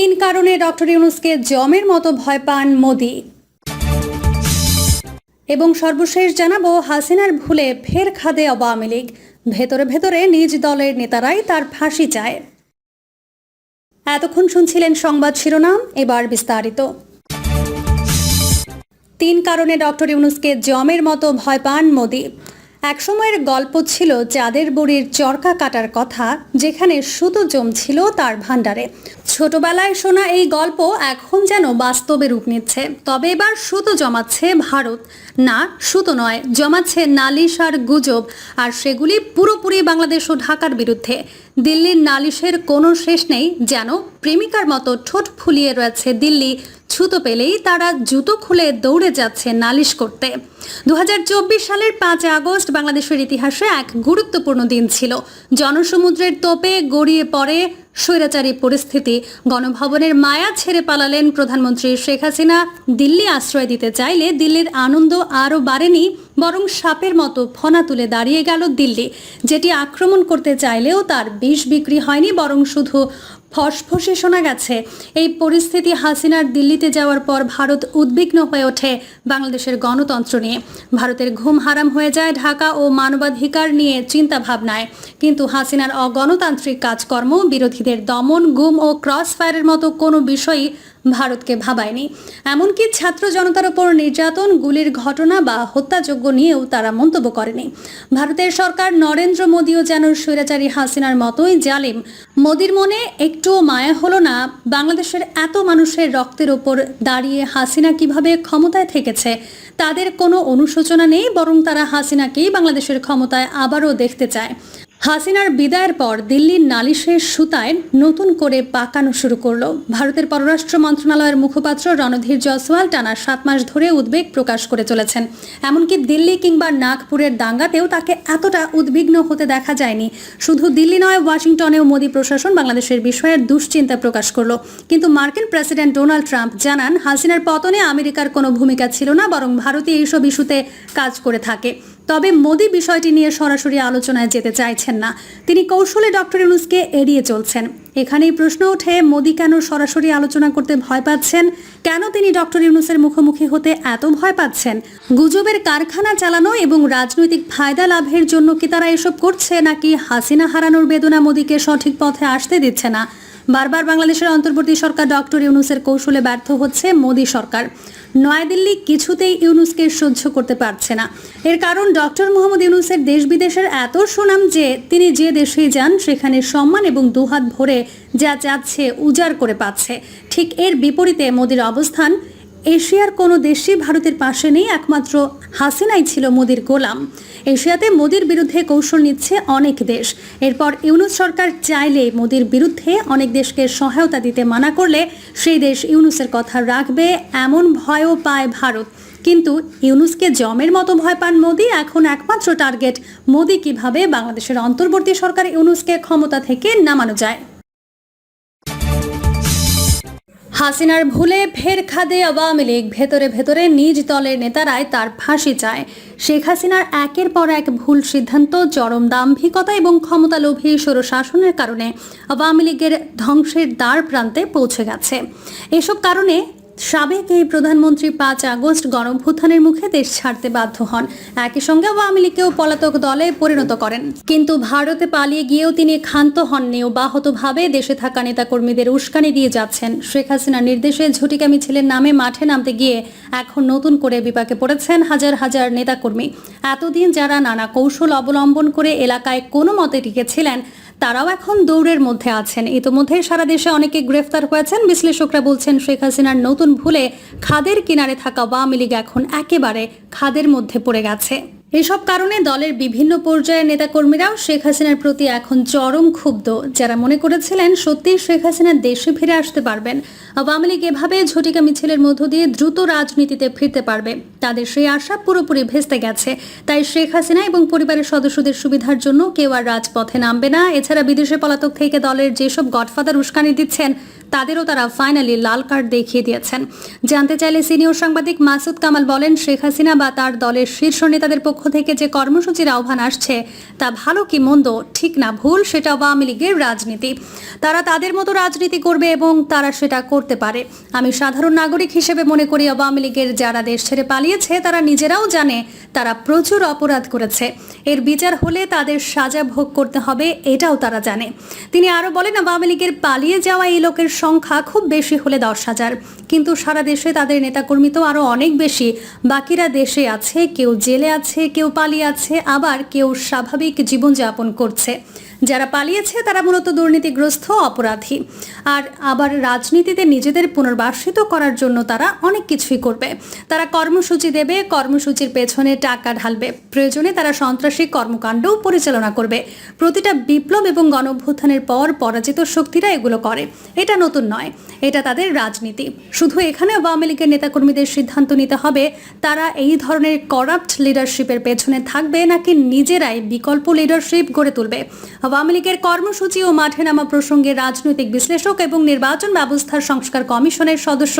তিন কারণে ডক্টর ইউনুসকে জমের মতো ভয় পান মোদি। এবং সর্বশেষ জানাব, হাসিনার ভুলে ফের খাদে আওয়ামী লীগ। ভেতরে ভেতরে নিজ দলের নেতারাই তার ফাঁসি চায়। এতক্ষণ শুনছিলেন সংবাদ শিরোনাম, এবার বিস্তারিত। তিন কারণে ডক্টর ইউনুসকে জমের মতো ভয় পান মোদি। একসময়ের গল্প ছিল চাঁদের বুড়ির চরকা কাটার কথা, যেখানে সুতো জমছিল তার ভাণ্ডারে। ছোটবেলায় শোনা এই গল্প এখন যেন বাস্তবে রূপ নিচ্ছে। তবে এবার সুতো জমাচ্ছে ভারত। না, সুতো নয়, জমাচ্ছে নালিশ আর গুজব, আর সেগুলি পুরোপুরি বাংলাদেশ ও ঢাকার বিরুদ্ধে। দিল্লির নালিশের কোনো শেষ নেই, যেন প্রেমিকার মতো ঠোঁট ফুলিয়ে রয়েছে দিল্লি ছুতো পেলেই তারা জুতো খুলে দৌড়ে যাচ্ছে নালিশ করতে। দু সালের পাঁচ আগস্ট বাংলাদেশের ইতিহাসে এক গুরুত্বপূর্ণ দিন ছিল। জনসমুদ্রের তোপে গড়িয়ে পড়ে স্বৈরাচারী পরিস্থিতি। গণভবনের মায়া ছেড়ে পালালেন প্রধানমন্ত্রী শেখ হাসিনা। দিল্লি আশ্রয় দিতে চাইলে দিল্লির আনন্দ আরও বাড়েনি, বরং সাপের মতো ফনা তুলে দাঁড়িয়ে গেল দিল্লি। যেটি আক্রমণ করতে চাইলেও তার বিষ বিক্রি হয়নি, বরং শুধু ফসফসে শোনা গেছে, এই পরিস্থিতি হাসিনার দিল্লিতে যাওয়ার পর ভারত উদ্বিগ্ন হয়ে ওঠে বাংলাদেশের গণতন্ত্র নিয়ে। ভারতের ঘুম হারাম হয়ে যায় ঢাকা ও মানবাধিকার নিয়ে চিন্তা ভাবনায় কিন্তু হাসিনার অগণতান্ত্রিক কাজকর্ম, বিরোধীদের দমন, গুম ও ক্রস ফায়ারের মতো কোনো বিষয়ই ভারতকে ভাবায়নি। এমনকি ছাত্র জনতার ওপর নির্যাতন, গুলির ঘটনা বা হত্যাযোগ্য নিয়েও তারা মন্তব্য করেনি। ভারতের সরকার নরেন্দ্র মোদীও যেন স্বৈরাচারী হাসিনার মতোই জালিম। মোদির মনে একটুও মায়া হলো না, বাংলাদেশের এত মানুষের রক্তের ওপর দাঁড়িয়ে হাসিনা কীভাবে ক্ষমতায় থেকেছে, তাদের কোনো অনুশোচনা নেই, বরং তারা হাসিনাকেই বাংলাদেশের ক্ষমতায় আবারও দেখতে চায়। হাসিনার বিদায়ের পর দিল্লির নালিশের সুতায় নতুন করে পাকানো শুরু করল। ভারতের পররাষ্ট্র মন্ত্রণালয়ের মুখপাত্র রণধীর জয়সওয়াল টানা সাত মাস ধরে উদ্বেগ প্রকাশ করে চলেছেন। এমনকি দিল্লি কিংবা নাগপুরের দাঙ্গাতেও তাকে এতটা উদ্বিগ্ন হতে দেখা যায়নি। শুধু দিল্লি নয়, ওয়াশিংটনেও মোদী প্রশাসন বাংলাদেশের বিষয়ে দুশ্চিন্তা প্রকাশ করল। কিন্তু মার্কিন প্রেসিডেন্ট ডোনাল্ড ট্রাম্প জানান, হাসিনার পতনে আমেরিকার কোনো ভূমিকা ছিল না, বরং ভারতীয় এইসব ইস্যুতে কাজ করে থাকে। তবে মোদি বিষয়টি নিয়ে সরাসরি আলোচনায় যেতে চাইছেন না। তিনি কৌশলে ডক্টর ইউনুসকে এড়িয়ে চলছেন। এখানেই প্রশ্ন ওঠে, মোদি কেন সরাসরি আলোচনা করতে ভয় পাচ্ছেন? কেন তিনি ডক্টর ইউনুসের মুখোমুখি হতে এত ভয় পাচ্ছেন? গুজবের কারখানা চালানো এবং রাজনৈতিক ফায়দা লাভের জন্য কি তারা এসব করছে, নাকি হাসিনা হারানোর বেদনা মোদিকে সঠিক পথে আসতে দিচ্ছে না? বারবার বাংলাদেশের অন্তর্বর্তী সরকার ডক্টর ইউনুসের কৌশলে ব্যর্থ হচ্ছে মোদী সরকার। নয়াদিল্লি কিছুতেই ইউনুসকে সহ্য করতে পারছে না। এর কারণ ডক্টর মোহাম্মদ ইউনুসের দেশ বিদেশের এত সুনাম যে তিনি যে দেশেই যান, সেখানে সম্মান এবং দুহাত ভরে যা চাচ্ছে উজাড় করে পাচ্ছে। ঠিক এর বিপরীতে মোদির অবস্থান, এশিয়ার কোনো দেশই ভারতের পাশে নেই, একমাত্র হাসিনাই ছিল মোদির গোলাম। এশিয়াতে মোদির বিরুদ্ধে কৌশল নিচ্ছে অনেক দেশ। এরপর ইউনুস সরকার চাইলে মোদির বিরুদ্ধে অনেক দেশকে সহায়তা দিতে মানা করলে সেই দেশ ইউনুসের কথা রাখবে এমন ভয়ও পায় ভারত। কিন্তু ইউনুসকে জমের মতো ভয় পান মোদি। এখন একমাত্র টার্গেট মোদি কীভাবে বাংলাদেশের অন্তর্বর্তী সরকার ইউনুসকে ক্ষমতা থেকে নামানো যায়। হাসিনার ভুলে ফের খাদে আওয়ামী লীগ। ভেতরে ভেতরে নিজ দলের নেতারাই তার ফাঁসি চায়। শেখ হাসিনার একের পর এক ভুল সিদ্ধান্ত চরম দাম্ভিকতা এবং ক্ষমতালোভী স্বরশাসনের কারণে আওয়ামী লীগের ধ্বংসের দ্বার প্রান্তে পৌঁছে গেছে। এসব কারণে সাবেক এই প্রধানমন্ত্রী পাঁচ আগস্ট গণভ্যুত্থানের মুখে দেশ ছাড়তে বাধ্য হন। একই সঙ্গে আওয়ামী লীগকেও পলাতক দলে পরিণত করেন। কিন্তু ভারতে পালিয়ে গিয়েও তিনি ক্ষান্ত হননি বাহতভাবে দেশে থাকা নেতাকর্মীদের উস্কানি দিয়ে যাচ্ছেন। শেখ হাসিনার নির্দেশে ঝটিকা মিছিলের নামে মাঠে নামতে গিয়ে এখন নতুন করে বিপাকে পড়েছেন হাজার হাজার নেতাকর্মী। এতদিন যারা নানা কৌশল অবলম্বন করে এলাকায় কোনো মতে টিকেছিলেন তারাও এখন দৌড়ের মধ্যে আছেন। ইতোমধ্যে সারা দেশে অনেকে গ্রেফতার হয়েছেন। বিশ্লেষকরা বলছেন, শেখ হাসিনার নতুন ভুলে খাদের কিনারে থাকা আওয়ামী লীগ এখন একেবারে খাদের মধ্যে পড়ে গেছে। এসব কারণে দলের বিভিন্ন পর্যায়ের নেতাকর্মীরাও শেখ হাসিনার প্রতি এখন চরম ক্ষুব্ধ। যারা মনে করেছিলেন সত্যিই শেখ হাসিনা দেশে ফিরে আসতে পারবেন, আওয়ামী লীগ এভাবে ঝটিকা মিছিলের মধ্য দিয়ে দ্রুত রাজনীতিতে ফিরতে পারবে। তাদের সেই আশা পুরোপুরি ভেস্তে গেছে। তাই শেখ হাসিনা এবং পরিবারের সদস্যদের সুবিধার জন্য কেউ আর রাজপথে নামবে না। এছাড়া বিদেশে পলাতক থেকে দলের যেসব গডফাদার উস্কানি দিচ্ছেন তাদেরও তারা ফাইনালি লাল কার্ড দেখিয়ে দিয়েছেন। জানতে চাইলে সিনিয়র সাংবাদিক মাসুদ কামাল বলেন, শেখ হাসিনা বা তার দলের শীর্ষ নেতাদের পক্ষ থেকে যে কর্মসূচির আহ্বান আসছে, তা ভালো কি মন্দ, ঠিক না ভুল, সেটা আওয়ামী লীগের রাজনীতি। তারা তাদের মতো রাজনীতি করবে এবং তারা সেটা করতে পারে। আমি সাধারণ নাগরিক হিসেবে মনে করি, আওয়ামী লীগের যারা দেশ ছেড়ে পালিয়েছে, তারা নিজেরাও জানে তারা প্রচুর অপরাধ করেছে। এর বিচার হলে তাদের সাজা ভোগ করতে হবে, এটাও তারা জানে। তিনি আরও বলেন, আওয়ামী লীগের পালিয়ে যাওয়া এই লোকের সংখ্যা খুব বেশি হলে দশ হাজার। কিন্তু সারা দেশে তাদের নেতাকর্মী তো আরও অনেক বেশি। বাকিরা দেশে আছে, কেউ জেলে আছে, কেউ পালিয়ে আছে, আবার কেউ স্বাভাবিক জীবনযাপন করছে। যারা পালিয়েছে তারা মূলত দুর্নীতিগ্রস্ত অপরাধী। আর আবার রাজনীতিতে নিজেদের পুনর্বাসিত করার জন্য তারা অনেক কিছুই করবে। তারা কর্মসূচি দেবে, কর্মসূচির পেছনে টাকা ঢালবে। প্রয়োজনে তারা সন্ত্রাসী কর্মকাণ্ডও পরিচালনা করবে। প্রতিটা বিপ্লব এবং গণঅভ্যুত্থানের পর পরাজিত শক্তিরা এগুলো করে। এটা নতুন নয়। এটা তাদের রাজনীতি। শুধু এখানে আওয়ামী লীগের নেতাকর্মীদের সিদ্ধান্ত নিতে হবে, তারা এই ধরনের করাপ্ট লিডারশিপের পেছনে থাকবে নাকি নিজেরাই বিকল্প লিডারশিপ গড়ে তুলবে? আওয়ামী লীগের কর্মসূচি ও মাঠে নামা প্রসঙ্গে রাজনৈতিক বিশ্লেষক এবং নির্বাচন ব্যবস্থার সংস্কার কমিশনের সদস্য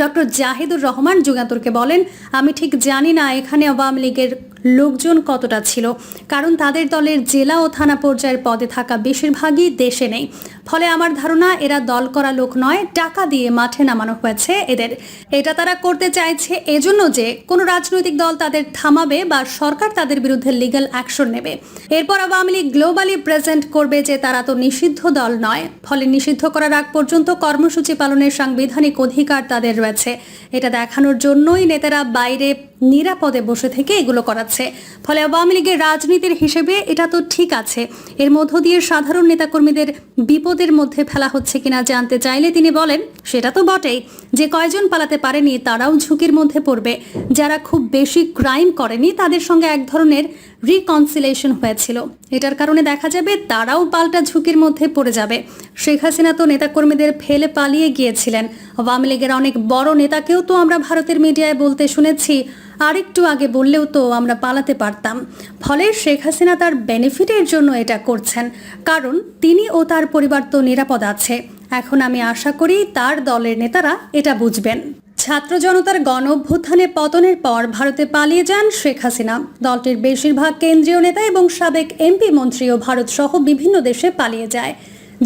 ডক্টর জাহিদুর রহমান যুগান্তরকে বলেন, আমি ঠিক জানি না এখানে আওয়ামী লীগের লোকজন কতটা ছিল? কারণ তাদের দলের জেলা ও থানা পর্যায়ের পদে থাকা বেশিরভাগই দেশে নেই। ফলে আমার ধারণা, এরা দল করা লোক নয়, টাকা দিয়ে মাঠে নামানো হয়েছে এদের। এটা তারা করতে চাইছে এজন্য যে কোনো রাজনৈতিক দল তাদের থামাবে বা সরকার তাদের বিরুদ্ধে লিগ্যাল অ্যাকশন নেবে। এরপর আওয়ামী লীগ গ্লোবালি প্রেজেন্ট করবে যে তারা তো নিষিদ্ধ দল নয়। ফলে নিষিদ্ধ করার আগ পর্যন্ত কর্মসূচি পালনের সাংবিধানিক অধিকার তাদের রয়েছে। এটা দেখানোর জন্যই নেতারা বাইরে নিরাপদে বসে থেকে এগুলো করাচ্ছে। ফলে আওয়ামী লীগের রাজনীতির হিসেবে এটা তো ঠিক আছে। এর মধ্য দিয়ে সাধারণ নেতাকর্মীদের বিপদের মধ্যে ফেলা হচ্ছে কিনা জানতে চাইলে তিনি বলেন, সেটা তো বটেই। যে কয়জন পালাতে পারেনি তারাও ঝুঁকির মধ্যে পড়বে। যারা খুব বেশি ক্রাইম করেনি তাদের সঙ্গে এক ধরনের রিকনসিলেশন হয়েছিল। এটার কারণে দেখা যাবে তারাও পাল্টা ঝুঁকির মধ্যে পড়ে যাবে। শেখ হাসিনা তো নেতাকর্মীদের ফেলে পালিয়ে গিয়েছিলেন। আওয়ামী লীগের অনেক বড় নেতাকেও তো আমরা ভারতের মিডিয়ায় বলতে শুনেছি। আরেকটু আগে বললেও তো আমরা পালাতে পারতাম। ফলে শেখ হাসিনা তার বেনিফিটের জন্য এটা করছেন। কারণ তিনি ও তার পরিবার তো নিরাপদ আছে। এখন আমি আশা করি তার দলের নেতারা এটা বুঝবেন। ছাত্র জনতার গণ অভ্যুত্থানে পতনের পর ভারতে পালিয়ে যান শেখ হাসিনা। দলটির বেশিরভাগ কেন্দ্রীয় নেতা এবং সাবেক এমপি মন্ত্রীও ভারত সহ বিভিন্ন দেশে পালিয়ে যায়।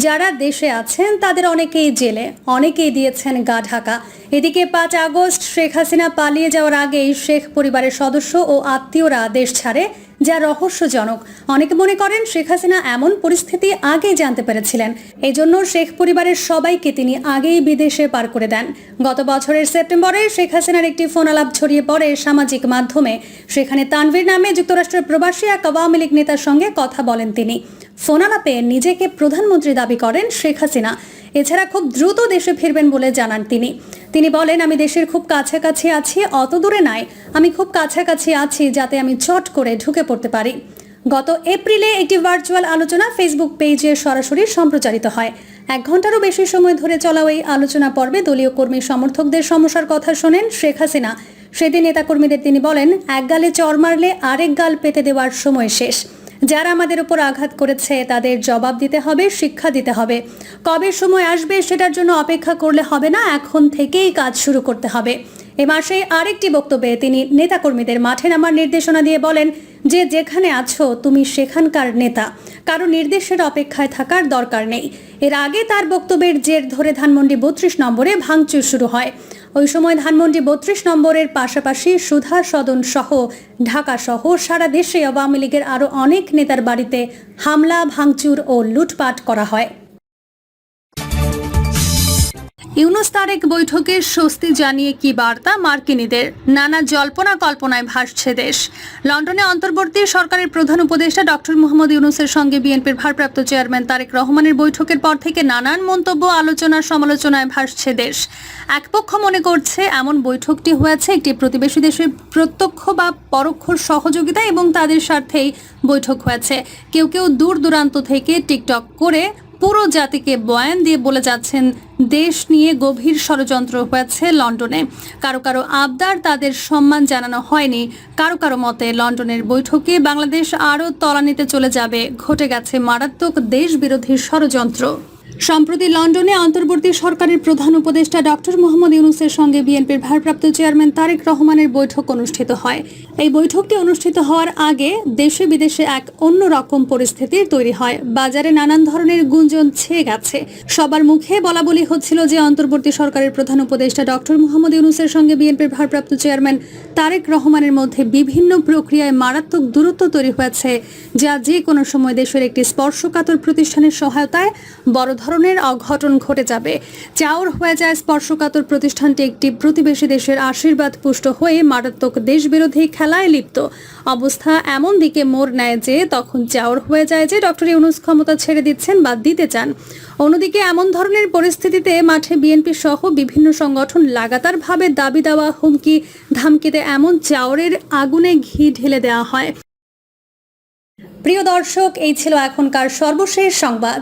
যারা দেশে আছেন, তাদের অনেকেই জেলে, অনেকেই দিয়েছেন গা ঢাকা। এদিকে পাঁচ আগস্ট শেখ হাসিনা পালিয়ে যাওয়ার আগেই শেখ পরিবারের সদস্য ও আত্মীয়রা দেশ ছাড়ে, যা রহস্যজনক। অনেকে মনে করেন শেখ হাসিনা এমন পরিস্থিতি আগেই জানতে পেরেছিলেন। এই জন্য শেখ পরিবারের সবাইকে তিনি আগেই বিদেশে পার করে দেন। গত বছরের সেপ্টেম্বরে শেখ হাসিনার একটি ফোন আলাপ ছড়িয়ে পড়ে সামাজিক মাধ্যমে। সেখানে তানভীর নামে যুক্তরাষ্ট্রের প্রবাসী এক আওয়ামী লীগ নেতার সঙ্গে কথা বলেন তিনি। ফোন আলাপে নিজেকে প্রধানমন্ত্রী দাবি করেন শেখ হাসিনা। এছাড়া খুব দ্রুত দেশে ফিরবেন বলে জানান তিনি। তিনি বলেন, আমি দেশের খুব কাছাকাছি আছি, অত দূরে নাই। আমি খুব কাছাকাছি আছি যাতে আমি চট করে ঢুকে পড়তে পারি। গত এপ্রিলে একটি ভার্চুয়াল আলোচনা ফেসবুক পেজে সরাসরি সম্প্রচারিত হয়। এক ঘন্টারও বেশি সময় ধরে চলা ওই আলোচনা পর্বে দলীয় কর্মী সমর্থকদের সমস্যার কথা শোনেন শেখ হাসিনা। সেদিন নেতাকর্মীদের তিনি বলেন, এক গালে চর মারলে আরেক গাল পেতে দেওয়ার সময় শেষ। যারা আমাদের উপর আঘাত করেছে, তাদের জবাব দিতে হবে, শিক্ষা দিতে হবে। কবে সময় আসবে সেটার জন্য অপেক্ষা করলে হবে না, এখন থেকেই কাজ শুরু করতে হবে। এ মাসে আরেকটি বক্তব্যে তিনি নেতাকর্মীদের মাঠে নামার নির্দেশনা দিয়ে বলেন, যে যেখানে আছো, তুমি সেখানকার নেতা। কারও নির্দেশের অপেক্ষায় থাকার দরকার নেই। এর আগে তার বক্তব্যের জের ধরে ধানমন্ডি বত্রিশ নম্বরে ভাঙচুর শুরু হয়। ওই সময় ধানমন্ডি বত্রিশ নম্বরের পাশাপাশি সুধা সদন সহ ঢাকা সহ সারা দেশে আওয়ামী লীগের আরও অনেক নেতার বাড়িতে হামলা, ভাঙচুর ও লুটপাট করা হয়। ইউনুস তারেক বৈঠকে স্বস্তি জানিয়ে কি বার্তা মার্কিনীদের? নানা জল্পনা কল্পনায় ভাসছে দেশ। লন্ডনে অন্তর্বর্তী সরকারের প্রধান উপদেষ্টা ডক্টর মোহাম্মদ ইউনুসের সঙ্গে বিএনপির ভারপ্রাপ্ত চেয়ারম্যান তারেক রহমানের বৈঠকের পর থেকে নানান মন্তব্য আলোচনার সমালোচনায় ভাসছে দেশ। একপক্ষ মনে করছে এমন বৈঠকটি হয়েছে একটি প্রতিবেশী দেশের প্রত্যক্ষ বা পরোক্ষ সহযোগিতা এবং তাদের স্বার্থেই বৈঠক হয়েছে। কেউ কেউ দূর দূরান্ত থেকে টিকটক করে পুরো জাতিকে বয়ান দিয়ে বলে যাচ্ছেন, দেশ নিয়ে গভীর ষড়যন্ত্র হয়েছে লন্ডনে। কারও কারও আবদার তাদের সম্মান জানানো হয়নি। কারও কারও মতে লন্ডনের বৈঠকে বাংলাদেশ আরও তলানিতে চলে যাবে। ঘটে গেছে মারাত্মক দেশ বিরোধী ষড়যন্ত্র। সম্প্রতি লন্ডনে অন্তর্বর্তী সরকারের প্রধান উপদেষ্টা ডক্টর মোহাম্মদ ইউনুসের সঙ্গে বিএনপির ভারপ্রাপ্ত চেয়ারম্যান তারেক রহমানের বৈঠক অনুষ্ঠিত হয়। এই বৈঠকটি অনুষ্ঠিত হওয়ার আগে দেশে বিদেশে এক অন্য রকম পরিস্থিতির তৈরি হয়। বাজারে নানান ধরনের গুঞ্জন ছেয়ে গেছে। সবার মুখে বলা বলি হচ্ছিল যে অন্তর্বর্তী সরকারের প্রধান উপদেষ্টা ডক্টর মোহাম্মদ ইউনুসের সঙ্গে বিএনপির ভারপ্রাপ্ত চেয়ারম্যান তারেক রহমানের মধ্যে বিভিন্ন প্রক্রিয়ায় মারাত্মক দূরত্ব তৈরি হয়েছে, যা যে কোনো সময় দেশের একটি স্পর্শকাতর প্রতিষ্ঠানের সহায়তায় বড় ধরনের অঘটন ঘটে যাবে। চাওর হয়ে যায় স্পর্শকাতর প্রতিষ্ঠানটি একটি প্রতিবেশী দেশের আশীর্বাদ পুষ্ট হয়ে মারাত্মক দেশবিরোধী খেলায় লিপ্ত। অবস্থা এমন দিকে মোড় নেয় যে তখন চাওর হয়ে যায় যে ডক্টর ইউনুস ক্ষমতা ছেড়ে দিচ্ছেন বা দিতে চান। অন্যদিকে এমন ধরনের পরিস্থিতিতে মাঠে বিএনপি সহ বিভিন্ন সংগঠন লাগাতারভাবে দাবি দেওয়া, হুমকি, ধামকিতে এমন চাওরের আগুনে ঘি ঢেলে দেওয়া হয়। প্রিয় দর্শক, এই ছিল এখনকার সর্বশেষ সংবাদ।